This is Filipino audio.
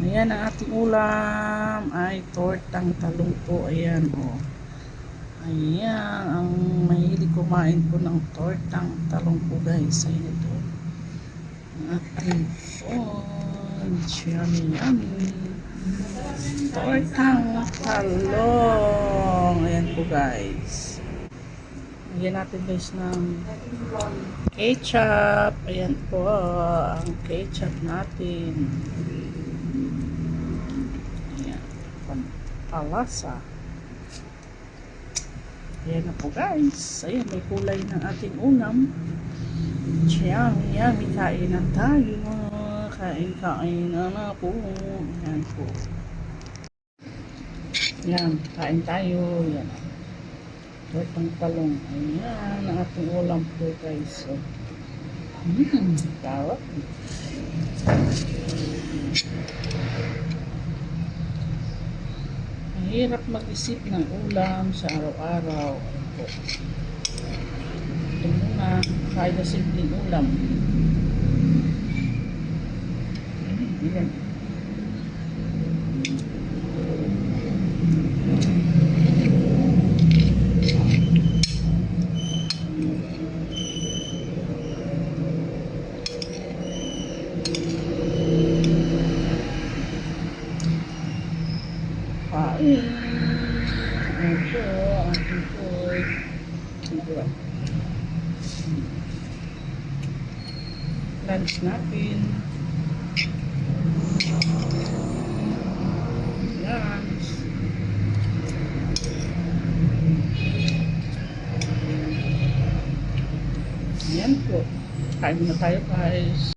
Ayan ang ating ulam ay tortang talong po. Ayan o. Ayan ang mahilig kumain po ng tortang talong po guys. Ayan ito. Ang ating food. Yummy yummy. Tortang talong. Ayan po guys. Lagyan natin guys ng ketchup. Ayan po ang ketchup natin. Ayan. Pampalasa. Ayan na po guys. Ayan, may kulay ng ating unam. Yummy, yummy. Kain na tayo. Kain, kain na na po. Ayan po. Ayan, kain tayo. Ayan. Tortang talong. Ayan, ang ating ulam po guys. So, mm, tawag. Mahirap mag-isip ng ulam sa araw-araw. Ito muna, kahit na simpleng ulam. Ayan. Kain. Po, ang food. Ito. Lunch natin. Lunch. Ayan po. Kain na tayo guys.